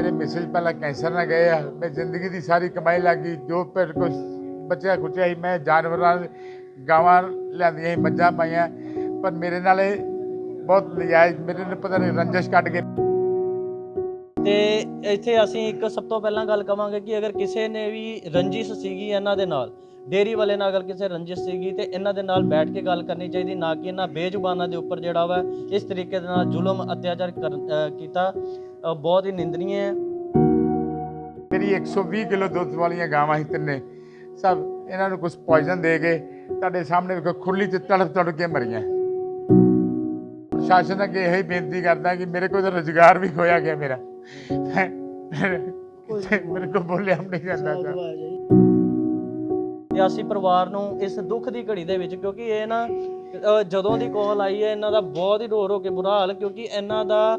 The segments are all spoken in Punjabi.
ਮੇਰੇ ਮਿਸਿਸ ਪਹਿਲਾਂ ਕੈਂਸਰ ਨਾਲ ਗਏ ਆ, ਮੈਂ ਜ਼ਿੰਦਗੀ ਦੀ ਸਾਰੀ ਕਮਾਈ ਲੱਗੀ ਜੋ ਫਿਰ ਕੁਛ ਬਚਿਆ ਖੁਚਿਆ ਸੀ, ਮੈਂ ਜਾਨਵਰਾਂ ਗਾਵਾਂ ਲਿਆਂਦੀਆਂ ਸੀ, ਮੱਝਾਂ ਪਾਈਆਂ, ਪਰ ਮੇਰੇ ਨਾਲ ਇਹ ਬਹੁਤ ਨਜਾਇਜ਼, ਮੇਰੇ ਨਾਲ ਪਤਾ ਨਹੀਂ ਰੰਜਸ਼ ਕੱਢ ਕੇ ਤੇ ਇੱਥੇ ਅਸੀਂ ਇੱਕ ਸਭ ਤੋਂ ਪਹਿਲਾਂ ਗੱਲ ਕਵਾਂਗੇ ਕਿ ਅਗਰ ਕਿਸੇ ਨੇ ਵੀ ਰੰਜਿਸ਼ ਸੀਗੀ ਇਹਨਾਂ ਦੇ ਨਾਲ, ਡੇਰੀ ਵਾਲੇ ਨਾਲ ਅਗਰ ਕਿਸੇ ਰੰਜਿਸ਼ ਸੀਗੀ ਤੇ ਇਹਨਾਂ ਦੇ ਨਾਲ ਬੈਠ ਕੇ ਗੱਲ ਕਰਨੀ ਚਾਹੀਦੀ, ਨਾ ਕਿ ਇਹਨਾਂ ਬੇਜ਼ੁਬਾਨਾਂ ਦੇ ਉੱਪਰ ਜਿਹੜਾ ਵਾ ਇਸ ਤਰੀਕੇ ਦੇ ਨਾਲ ਜ਼ੁਲਮ ਅਤਿਆਚਾਰ ਕਰ- ਕੀਤਾ। ਬਹੁਤ ਹੀ ਨਿੰਦਨੀय ਹੈ ਮੇਰੀ 120 ਕਿਲੋ ਦੁੱਧ ਵਾਲੀਆਂ ਗਾਵਾਂ ਸੀ ਤਿੰਨੇ। ਸਭ ਇਹਨਾਂ ਨੂੰ ਕੁਝ ਪੋਇਜ਼ਨ ਦੇ ਕੇ ਤੁਹਾਡੇ ਸਾਹਮਣੇ ਵੇਖੋ ਖੁਰਲੀ 'ਚ ਤੜਫ ਤੜਫ ਕੇ ਮਰੀਆਂ। ਪ੍ਰਸ਼ਾਸਨ ਅੱਗੇ ਇਹ ਬੇਨਤੀ ਕਰਦਾ ਕਿ ਮੇਰੇ ਕੋਲ ਤਾਂ ਰੁਜ਼ਗਾਰ ਵੀ ਖੋਇਆ ਗਿਆ ਮੇਰਾ। ਮੇਰੇ ਕੋਲ ਬੋਲਿਆ ਨਹੀਂ ਜਾਂਦਾ ਤੇ ਅਸੀਂ ਪਰਿਵਾਰ ਨੂੰ ਇਸ ਦੁੱਖ ਦੀ ਘੜੀ ਦੇ ਵਿੱਚ ਕਿਉਂਕਿ ਇਹ ਨਾ ਜਦੋਂ ਦੀ ਕਾਲ ਆਈ ਹੈ ਇਹਨਾਂ ਦਾ ਬਹੁਤ ਹੀ ਰੋ ਰੋ ਕੇ ਬੁਰਾ ਹਾਲ ਕਿਉਂਕਿ ਇਹਨਾਂ ਦਾ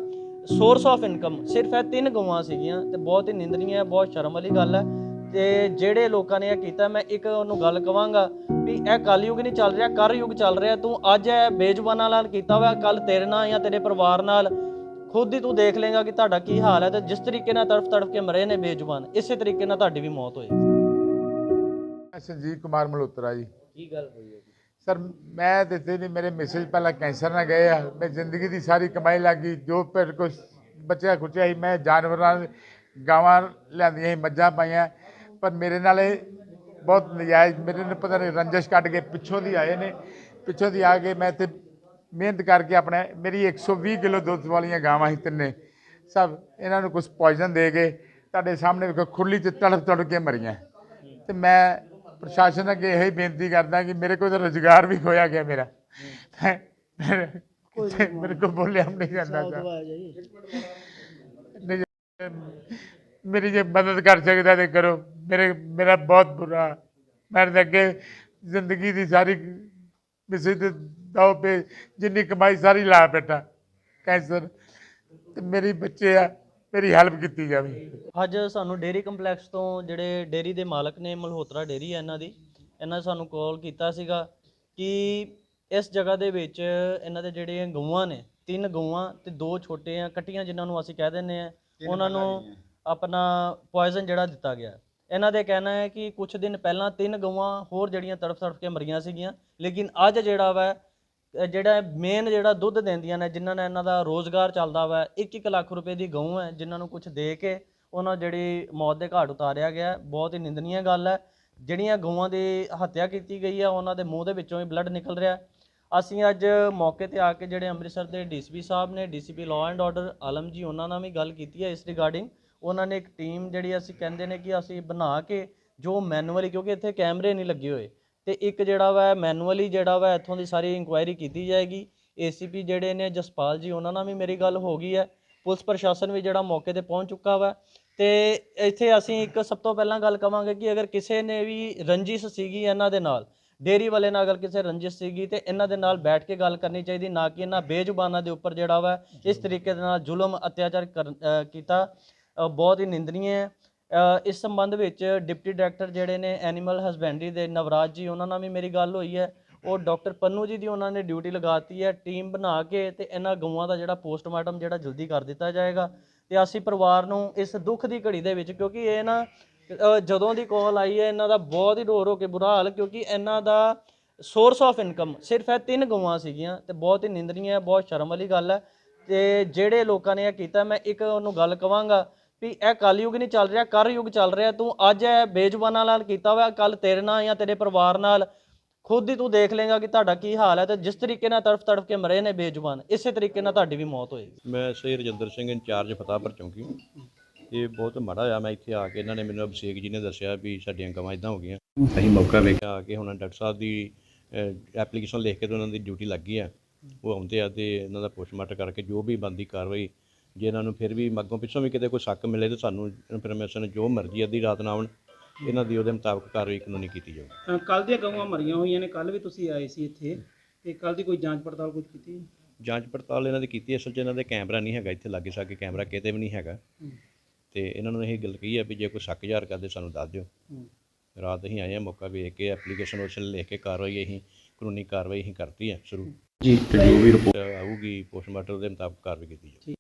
ਸੋਰਸ ਆਫ ਇਨਕਮ ਸਿਰਫ ਇਹ ਤਿੰਨ ਗਊਆਂ ਸੀਗੀਆਂ ਤੇ ਬਹੁਤ ਹੀ ਨਿੰਦਨੀय ਹੈ ਬਹੁਤ ਸ਼ਰਮ ਵਾਲੀ ਗੱਲ ਹੈ। ਤੇ ਜਿਹੜੇ ਲੋਕਾਂ ਨੇ ਇਹ ਕੀਤਾ ਮੈਂ ਇੱਕ ਉਹਨੂੰ ਗੱਲ ਕਵਾਂਗਾ ਵੀ ਇਹ ਕਲਯੁਗ ਨਹੀਂ ਚੱਲ ਰਿਹਾ ਕਰ ਯੁਗ ਚੱਲ ਰਿਹਾ। ਤੂੰ ਅੱਜ ਇਹ ਬੇਜ਼ੁਬਾਨਾਂ ਨਾਲ ਕੀਤਾ ਹੋਇਆ ਕੱਲ ਤੇਰੇ ਨਾਲ ਜਾਂ ਤੇਰੇ ਪਰਿਵਾਰ ਨਾਲ। ਖੁਦ ਹੀ ਤੂੰ ਦੇਖ ਲੇਗਾ ਕਿ ਤੁਹਾਡਾ ਕੀ ਹਾਲ ਹੈ ਤੇ ਜਿਸ ਤਰੀਕੇ ਨਾਲ ਤੜਫ ਤੜਫ ਕੇ ਮਰੇ ਨੇ ਬੇਜ਼ੁਬਾਨ ਇਸੇ ਤਰੀਕੇ ਨਾਲ ਤੁਹਾਡੀ ਵੀ ਮੌਤ ਹੋਏਗੀ ਮੈਂ ਸੰਜੀਵ ਕੁਮਾਰ ਮਲਹੋਤਰਾ ਜੀ। ਕੀ ਗੱਲ ਹੋਈ ਹੈ ਸਰ ਮੈਂ ਦਿੱਤੇ ਨਹੀਂ ਮੇਰੇ ਮਿਸਿਸ ਪਹਿਲਾਂ ਕੈਂਸਰ ਨਾਲ ਗਏ ਆ। ਮੈਂ ਜ਼ਿੰਦਗੀ ਦੀ ਸਾਰੀ ਕਮਾਈ ਲੱਗੀ ਜੋ ਫਿਰ ਕੁਛ ਬਚਿਆ ਖੁਚਿਆ ਸੀ ਮੈਂ ਜਾਨਵਰਾਂ ਗਾਵਾਂ ਲਿਆਂਦੀਆਂ ਮੱਝਾਂ ਪਾਈਆਂ। ਪਰ ਮੇਰੇ ਨਾਲ ਇਹ ਬਹੁਤ ਨਜਾਇਜ਼ ਮੇਰੇ ਨਾਲ ਪਤਾ ਨਹੀਂ ਰੰਜਿਸ਼ ਕੱਢ ਕੇ ਪਿੱਛੋਂ ਦੀ ਆਏ ਨੇ। ਪਿੱਛੋਂ ਦੀ ਆ ਕੇ ਮੈਂ ਇੱਥੇ ਮਿਹਨਤ ਕਰਕੇ ਆਪਣੇ ਮੇਰੀ 120 ਕਿਲੋ ਦੁੱਧ ਵਾਲੀਆਂ ਗਾਵਾਂ ਸੀ ਤਿੰਨੇ। ਸਭ ਇਹਨਾਂ ਨੂੰ ਕੁਝ ਪੋਇਜ਼ਨ ਦੇ ਕੇ ਤੁਹਾਡੇ ਸਾਹਮਣੇ ਵੇਖੋ ਖੁਰਲੀ 'ਚ ਤੜਫ ਤੜਫ ਕੇ ਮਰੀਆਂ। ਤੇ ਮੈਂ ਪ੍ਰਸ਼ਾਸਨ ਅੱਗੇ ਇਹ ਬੇਨਤੀ ਕਰਦਾ ਕਿ ਮੇਰੇ ਕੋਲ ਤਾਂ ਰੁਜ਼ਗਾਰ ਵੀ ਖੋਇਆ ਗਿਆ ਮੇਰਾ। ਮੇਰੇ ਕੋਲ ਬੋਲਿਆ ਨਹੀਂ ਜਾਂਦਾ ਮੇਰੀ ਜੇ ਮਦਦ ਕਰ ਸਕਦਾ ਤੇ ਕਰੋ। ਮੇਰੇ ਮੇਰਾ ਬਹੁਤ ਬੁਰਾ ਮੈਂ ਅੱਗੇ ਜ਼ਿੰਦਗੀ ਦੀ ਸਾਰੀ ਕਿਸੇ ਤੇ ਦਾਅ ਪੇ ਜਿੰਨੀ ਕਮਾਈ ਸਾਰੀ ਲਾ ਬੈਠਾ। ਕੈਂਸਰ ਤੇ ਮੇਰੀ ਬੱਚੇ ਆ ਮੇਰੀ ਹੈਲਪ ਕੀਤੀ ਜਾਵੇ। ਅੱਜ ਸਾਨੂੰ ਡੇਰੀ ਕੰਪਲੈਕਸ ਤੋਂ ਜਿਹੜੇ ਡੇਰੀ ਦੇ ਮਾਲਕ ਨੇ ਮਲਹੋਤਰਾ ਡੇਰੀ ਹੈ ਇਹਨਾਂ ਦੀ ਇਹਨਾਂ ਨੇ ਸਾਨੂੰ ਕਾਲ ਕੀਤਾ ਸੀਗਾ ਕਿ ਇਸ ਜਗ੍ਹਾ ਦੇ ਵਿੱਚ ਇਹਨਾਂ ਦੇ ਜਿਹੜੇ ਗਊਆਂ ਨੇ ਤਿੰਨ ਗਊਆਂ ਤੇ ਦੋ ਛੋਟੇ ਆ ਕੱਟੀਆਂ ਜਿਨ੍ਹਾਂ ਨੂੰ ਅਸੀਂ ਕਹਿ ਦਿੰਦੇ ਆ ਉਹਨਾਂ ਨੂੰ ਆਪਣਾ ਪੋਇਜ਼ਨ ਜਿਹੜਾ ਦਿੱਤਾ ਗਿਆ। ਇਹਨਾਂ ਦੇ ਕਹਿਣਾ ਹੈ ਕਿ ਕੁਝ ਦਿਨ ਪਹਿਲਾਂ ਤਿੰਨ ਗਊਆਂ ਹੋਰ ਜਿਹੜੀਆਂ ਤੜਫ ਤੜਫ ਕੇ ਮਰੀਆਂ ਸੀਗੀਆਂ, ਲੇਕਿਨ ਅੱਜ ਜਿਹੜਾ ਵਾ ਜਿਹੜਾ ਮੇਨ ਜਿਹੜਾ ਦੁੱਧ ਦਿੰਦੀਆਂ ਨੇ, ਜਿਨ੍ਹਾਂ ਨੇ ਇਹਨਾਂ ਦਾ ਰੋਜ਼ਗਾਰ ਚੱਲਦਾ ਵਾ 1-1 ਲੱਖ ਰੁਪਏ ਦੀ ਗਊ ਹੈ, ਜਿਨ੍ਹਾਂ ਨੂੰ ਕੁਝ ਦੇ ਕੇ ਉਹਨਾਂ ਜਿਹੜੀ ਮੌਤ ਦੇ ਘਾਟ ਉਤਾਰਿਆ ਗਿਆ ਬਹੁਤ ਹੀ ਨਿੰਦਨੀय ਗੱਲ ਹੈ। ਜਿਹੜੀਆਂ ਗਊਆਂ ਦੀ ਹੱਤਿਆ ਕੀਤੀ ਗਈ ਹੈ ਉਹਨਾਂ ਦੇ ਮੂੰਹ ਦੇ ਵਿੱਚੋਂ ਹੀ ਬਲੱਡ ਨਿਕਲ ਰਿਹਾ ਅਸੀਂ ਅੱਜ ਮੌਕੇ ਤੇ ਆ ਕੇ ਜਿਹੜੇ ਅੰਮ੍ਰਿਤਸਰ ਦੇ ਡੀਸੀਪੀ ਸਾਹਿਬ ਨੇ DCP law and order Alam ji, ਉਹਨਾਂ ਨਾਲ ਵੀ ਗੱਲ ਕੀਤੀ ਹੈ ਇਸ ਰਿਗਾਰਡਿੰਗ ਉਹਨਾਂ ਨੇ ਇੱਕ ਟੀਮ ਜਿਹੜੀ ਅਸੀਂ ਕਹਿੰਦੇ ਨੇ ਕਿ ਅਸੀਂ ਬਣਾ ਕੇ ਜੋ ਮੈਨੂਅਲੀ ਕਿਉਂਕਿ ਇੱਥੇ ਕੈਮਰੇ ਨਹੀਂ ਲੱਗੇ ਹੋਏ। ਤੇ ਇੱਕ ਜਿਹੜਾ ਵਾ ਮੈਨੂਅਲੀ ਜਿਹੜਾ ਵਾ, ਇੱਥੋਂ ਦੀ ਸਾਰੀ ਇਨਕੁਆਇਰੀ ਕੀਤੀ ਜਾਏਗੀ। ਏਸੀਪੀ ਜਿਹੜੇ ਨੇ, ਜਸਪਾਲ ਜੀ, ਉਹਨਾਂ ਨਾਲ ਵੀ ਮੇਰੀ ਗੱਲ ਹੋ ਗਈ ਹੈ। ਪੁਲਿਸ ਪ੍ਰਸ਼ਾਸਨ ਵੀ ਜਿਹੜਾ ਮੌਕੇ ਤੇ ਪਹੁੰਚ ਚੁੱਕਾ ਵਾ। ਤੇ ਇੱਥੇ ਅਸੀਂ ਇੱਕ ਸਭ ਤੋਂ ਪਹਿਲਾਂ ਗੱਲ ਕਵਾਂਗੇ ਕਿ ਅਗਰ ਕਿਸੇ ਨੇ ਵੀ ਰੰਜਿਸ਼ ਸੀਗੀ ਇਹਨਾਂ ਦੇ ਨਾਲ, ਡੇਰੀ ਵਾਲੇ ਨਾਲ ਅਗਰ ਕਿਸੇ ਰੰਜਿਸ਼ ਸੀਗੀ, ਤੇ ਇਹਨਾਂ ਦੇ ਨਾਲ ਬੈਠ ਕੇ ਗੱਲ ਕਰਨੀ ਚਾਹੀਦੀ, ਨਾ ਕਿ ਇਹਨਾਂ ਬੇਜ਼ੁਬਾਨਾਂ ਦੇ ਉੱਪਰ ਜਿਹੜਾ ਵਾ, ਇਸ ਤਰੀਕੇ ਦੇ ਨਾਲ ਜ਼ੁਲਮ ਅਤਿਆਚਾਰ ਕਰਨ- ਕੀਤਾ। ਬਹੁਤ ਹੀ ਨਿੰਦਨੀय ਹੈ। ਇਸ ਸੰਬੰਧ ਵਿੱਚ ਡਿਪਟੀ ਡਾਇਰੈਕਟਰ ਜਿਹੜੇ ਨੇ ਐਨੀਮਲ ਹਸਬੈਂਡਰੀ ਦੇ ਨਵਰਾਜ ਜੀ, ਉਹਨਾਂ ਨਾਲ ਵੀ ਮੇਰੀ ਗੱਲ ਹੋਈ ਹੈ। ਉਹ ਡਾਕਟਰ ਪੰਨੂ ਜੀ ਦੀ ਉਹਨਾਂ ਨੇ ਡਿਊਟੀ ਲਗਾਤੀ ਹੈ, ਟੀਮ ਬਣਾ ਕੇ ਤੇ ਇਹਨਾਂ ਗਊਆਂ ਦਾ ਜਿਹੜਾ ਪੋਸਟਮਾਰਟਮ ਜਿਹੜਾ ਜਲਦੀ ਕਰ ਦਿੱਤਾ ਜਾਏਗਾ। ਤੇ ਅਸੀਂ ਪਰਿਵਾਰ ਨੂੰ ਇਸ ਦੁੱਖ ਦੀ ਘੜੀ ਦੇ ਵਿੱਚ, ਕਿਉਂਕਿ ਇਹ ਨਾ ਜਦੋਂ ਦੀ ਕਾਲ ਆਈ ਹੈ, ਇਹਨਾਂ ਦਾ ਬਹੁਤ ਹੀ ਰੋ ਰੋ ਕੇ ਬੁਰਾ ਹਾਲ, ਕਿਉਂਕਿ ਇਹਨਾਂ ਦਾ ਸੋਰਸ ਆਫ ਇਨਕਮ ਸਿਰਫ ਇਹ ਤਿੰਨ ਗਊਆਂ ਸੀਗੀਆਂ ਤੇ ਬਹੁਤ ਹੀ ਨਿੰਦਨੀय ਹੈ, ਬਹੁਤ ਸ਼ਰਮ ਵਾਲੀ ਗੱਲ ਹੈ। ਤੇ ਜਿਹੜੇ ਲੋਕਾਂ ਨੇ ਇਹ ਕੀਤਾ, ਮੈਂ ਇੱਕ ਉਹਨੂੰ ਗੱਲ ਕਵਾਂਗਾ ਵੀ ਇਹ ਕਲਯੁਗ ਨਹੀਂ ਚੱਲ ਰਿਹਾ ਕਰ ਯੁੱਗ ਚੱਲ ਰਿਹਾ, ਤੂੰ ਅੱਜ ਇਹ ਬੇਜ਼ੁਬਾਨਾਂ ਨਾਲ ਕੀਤਾ ਹੋਇਆ ਕੱਲ ਤੇਰੇ ਨਾਲ ਜਾਂ ਤੇਰੇ ਪਰਿਵਾਰ ਨਾਲ, ਖੁਦ ਹੀ ਤੂੰ ਦੇਖ ਲੇਗਾ ਕਿ ਤੁਹਾਡਾ ਕੀ ਹਾਲ ਹੈ ਤੇ ਜਿਸ ਤਰੀਕੇ ਨਾਲ ਤੜਫ ਤੜਫ ਕੇ ਮਰੇ ਨੇ ਬੇਜ਼ੁਬਾਨ, ਇਸੇ ਤਰੀਕੇ ਨਾਲ ਤੁਹਾਡੀ ਵੀ ਮੌਤ ਹੋਏਗੀ। ਮੈਂ ਸਹੀ ਰਜਿੰਦਰ ਸਿੰਘ ਇੰਚਾਰਜ ਫਤਾਹਪੁਰ ਚੌਂਕੀ। ਇਹ ਬਹੁਤ ਮਾੜਾ ਹੋਇਆ ਮੈਂ ਇੱਥੇ ਆ ਕੇ ਇਹਨਾਂ ਨੇ ਮੈਨੂੰ ਅਭਿਸ਼ੇਕ ਜੀ ਨੇ ਦੱਸਿਆ ਵੀ ਸਾਡੀਆਂ ਗਵਾਂ ਇਦਾਂ ਹੋ ਗਈਆਂ। ਅਸੀਂ ਮੌਕਾ ਵੇਖਿਆ ਆ ਕੇ ਹੁਣ ਡਾਕਟਰ ਸਾਹਿਬ ਦੀ ਐਪਲੀਕੇਸ਼ਨ ਲਿਖ ਕੇ ਤੇ ਉਹਨਾਂ ਦੀ ਡਿਊਟੀ ਲੱਗੀ ਆ। ਉਹ ਆਉਂਦੇ ਆ ਤੇ ਇਹਨਾਂ ਦਾ ਪੋਸਟਮਾਰਟਮ ਕਰਕੇ ਜੋ ਵੀ ਬੰਦੀ ਕਾਰਵਾਈ ਜੇ ਇਹਨਾਂ ਨੂੰ ਫਿਰ ਵੀ ਮੱਗੋਂ ਪਿੱਛੋਂ ਵੀ ਕਿਤੇ ਕੋਈ ਸ਼ੱਕ ਮਿਲੇ ਤਾਂ ਸਾਨੂੰ ਇਨਫੋਰਮੇਸ਼ਨ ਜੋ ਮਰਜ਼ੀ ਅੱਧੀ ਰਾਤ ਨਾ ਆਉਣ ਇਹਨਾਂ ਦੀ ਉਹਦੇ ਮੁਤਾਬਕ ਕਾਰਵਾਈ ਕਾਨੂੰਨੀ ਕੀਤੀ ਜਾਊ। ਕੱਲ ਦੀਆਂ ਗਊਆਂ ਮਰੀਆਂ ਹੋਈਆਂ ਨੇ ਕੱਲ ਵੀ ਤੁਸੀਂ ਆਏ ਸੀ ਇੱਥੇ ਤੇ ਕੱਲ ਦੀ ਕੋਈ ਜਾਂਚ ਪੜਤਾਲ ਕੁਝ ਕੀਤੀ? ਜਾਂਚ ਪੜਤਾਲ ਇਹਨਾਂ ਦੀ ਕੀਤੀ ਅਸਲ 'ਚ ਇਹਨਾਂ ਦੇ ਕੈਮਰਾ ਨਹੀਂ ਹੈਗਾ ਇੱਥੇ ਲਾਗੇ ਸਾਗੇ ਕੈਮਰਾ ਕਿਤੇ ਵੀ ਨਹੀਂ ਹੈਗਾ। ਤੇ ਇਹਨਾਂ ਨੂੰ ਇਹ ਗੱਲ ਕਹੀ ਆ ਵੀ ਜੇ ਕੋਈ ਸ਼ੱਕ ਜ਼ਾਹਰ ਕਰਦੇ ਸਾਨੂੰ ਦੱਸ ਦਿਓ। ਰਾਤ ਅਸੀਂ ਆਏ ਆ ਮੌਕਾ ਵੇਖ ਕੇ ਐਪਲੀਕੇਸ਼ਨ ਉਸ ਲਿਖ ਕੇ ਕਾਰਵਾਈ ਅਸੀਂ ਕਾਨੂੰਨੀ ਕਾਰਵਾਈ ਅਸੀਂ ਕਰਤੀ ਹੈ ਸ਼ੁਰੂ। ਜੀ ਤੇ ਜੋ ਵੀ ਰਿਪੋਰਟ ਆਊਗੀ ਪੋਸਟਮਾਰਟਮ ਦੇ ਮੁਤਾਬਕ ਕਾਰਵਾਈ ਕੀਤੀ ਜਾਊਗੀ